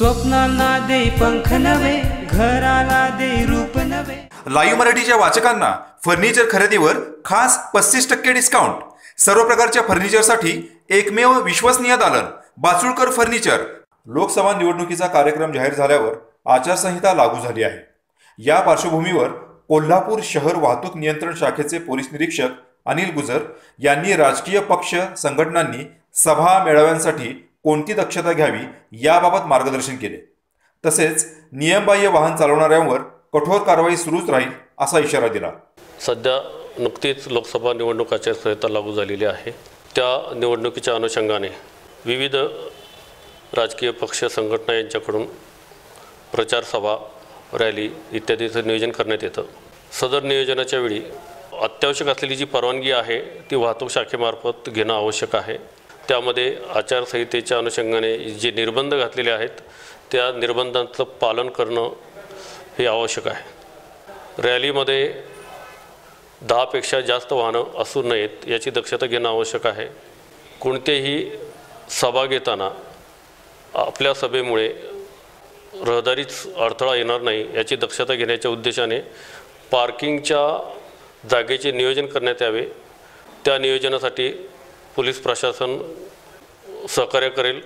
स्वप्नांना दे पंख नवे घराला दे रूप नवे लाईव्ह मराठीच्या वाचकांना फर्निचर खरेदीवर खास पस्तीस टक्के डिस्काउंट सर्व प्रकारच्या फर्निचरसाठी एकमेव विश्वसनीय दालन बाचुळकर फर्निचर. लोकसभा निवडणुकीचा कार्यक्रम जाहीर झाल्यावर आचारसंहिता लागू झाली आहे. या पार्श्वभूमीवर कोल्हापूर शहर वाहतूक नियंत्रण शाखेचे पोलीस निरीक्षक अनिल गुजर यांनी राजकीय पक्ष संघटनांनी सभा मेळाव्यांसाठी कोणती दक्षता घ्यावी याबाबत मार्गदर्शन केले. तसेच नियमबाह्य वाहन चालवणाऱ्यांवर कठोर कारवाई सुरूच राहील असा इशारा दिला. सध्या नुकतीच लोकसभा निवडणूक आचारसंहिता लागू झालेली आहे. त्या निवडणुकीच्या अनुषंगाने विविध राजकीय पक्ष संघटना यांच्याकडून प्रचार सभा रॅली इत्यादीचं नियोजन करण्यात येतं. सदर नियोजनाच्या वेळी अत्यावश्यक असलेली जी परवानगी आहे ती वाहतूक शाखेमार्फत घेणं आवश्यक आहे. त्यामध्ये आचारसंहितेच्या अनुषंगाने जे निर्बंध घातलेले आहेत त्या निर्बंधांचं पालन करणं हे आवश्यक आहे. रॅलीमध्ये दहापेक्षा जास्त वाहनं असू नयेत याची दक्षता घेणं आवश्यक आहे. कोणतेही सभा घेताना आपल्या सभेमुळे रहदारीच अडथळा येणार नाही याची दक्षता घेण्याच्या उद्देशाने पार्किंगच्या जागेचे नियोजन करण्यात यावे. त्या नियोजनासाठी पोलीस प्रशासन सहकार्य करेल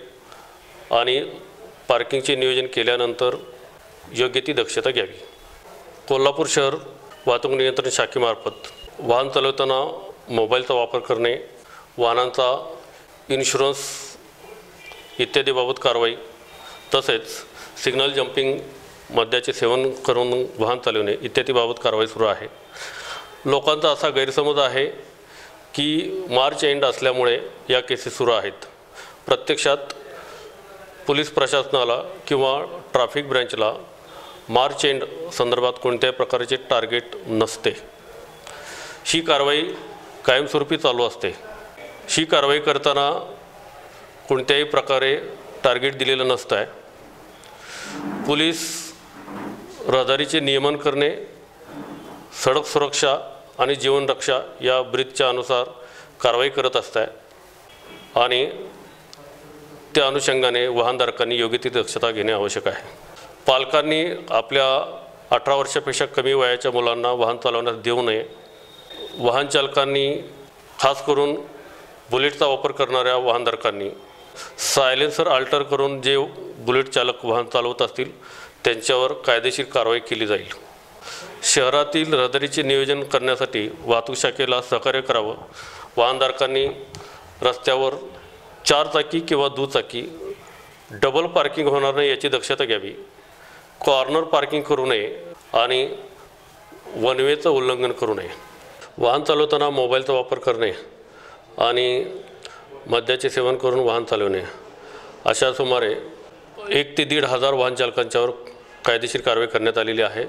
आणि पार्किंगचे नियोजन केल्यानंतर योग्य ती दक्षता घ्यावी. कोल्हापूर शहर वाहतूक नियंत्रण शाखेमार्फत वाहन चालवताना मोबाईलचा वापर करणे वाहनांचा इन्शुरन्स इत्यादीबाबत कारवाई तसेच सिग्नल जम्पिंग मद्याचे सेवन करून वाहन चालवणे इत्यादीबाबत कारवाई सुरू आहे. लोकांचा असा गैरसमज आहे की मार्च एंड असल्यामुळे या केसेस सुरू आहेत. प्रत्यक्षात पोलीस प्रशासनाला किंवा ट्रॅफिक ब्रँचला मार्च एंड संदर्भात कोणत्याही प्रकारचे टार्गेट नसते. ही कारवाई कायमस्वरूपी चालू असते. ही कारवाई करताना कोणत्याही प्रकारे टार्गेट दिलेलं नसतं आहे पोलीस रहदारीचे नियमन करणे सडक सुरक्षा आणि जीवनरक्षा या ब्रीजच्या अनुसार कारवाई करत असत आहे आणि त्या अनुषंगाने वाहनधारकांनी योग्य ती दक्षता घेणे आवश्यक आहे. पालकांनी आपल्या अठरा वर्षापेक्षा कमी वयाच्या मुलांना वाहन चालवण्यास देऊ नये. वाहन चालकांनी खास करून बुलेटचा वापर करणाऱ्या वाहनधारकांनी सायलेन्सर अल्टर करून जे बुलेट चालक वाहन चालवत असतील त्यांच्यावर कायदेशीर कारवाई केली जाईल. शहरातील रहदारीचे नियोजन करण्यासाठी वाहतूक शाखेला सहकार्य करावं. वाहनधारकांनी रस्त्यावर चार चाकी किंवा दुचाकी डबल पार्किंग होणार नाही याची दक्षता घ्यावी. कॉर्नर पार्किंग करू नये आणि वनवेचं उल्लंघन करू नये. वाहन चालवताना मोबाईलचा वापर करणे आणि मद्याचे सेवन करून वाहन चालवणे. अशा सुमारे एक ते दीड हजार वाहन चालकांच्यावर कायदेशीर कारवाई करण्यात आलेली आहे.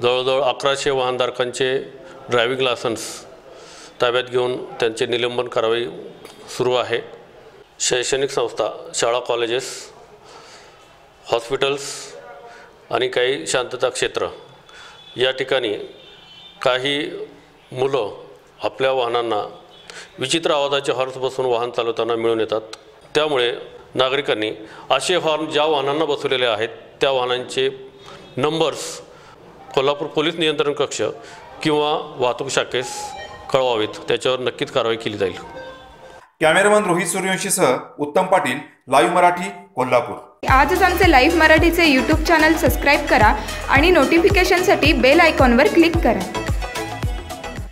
जवळजवळ अकराशे वाहनधारकांचे ड्रायव्हिंग लायसन्स ताब्यात घेऊन त्यांचे निलंबन कारवाई सुरू आहे. शैक्षणिक संस्था शाळा कॉलेजेस हॉस्पिटल्स आणि काही शांतता क्षेत्र या ठिकाणी काही मुलं आपल्या वाहनांना विचित्र आवाजाचे हॉर्स बसून वाहन चालवताना मिळून येतात. त्यामुळे नागरिकांनी असे हॉर्न ज्या वाहनांना बसवलेले आहेत त्या वाहनांचे नंबर्स कोल्हापूर पोलीस नियंत्रण कक्ष किंवा वाहतूक शाखेस कळवावेत. त्याच्यावर नक्कीच कारवाई केली जाईल. कॅमेरामन रोहित सूर्यवंशीसह उत्तम पाटील लाईव्ह मराठी कोल्हापूर. आजच आमचे लाईव्ह मराठीचे यूट्यूब चॅनल सबस्क्राईब करा आणि नोटिफिकेशनसाठी बेल आयकॉनवर क्लिक करा.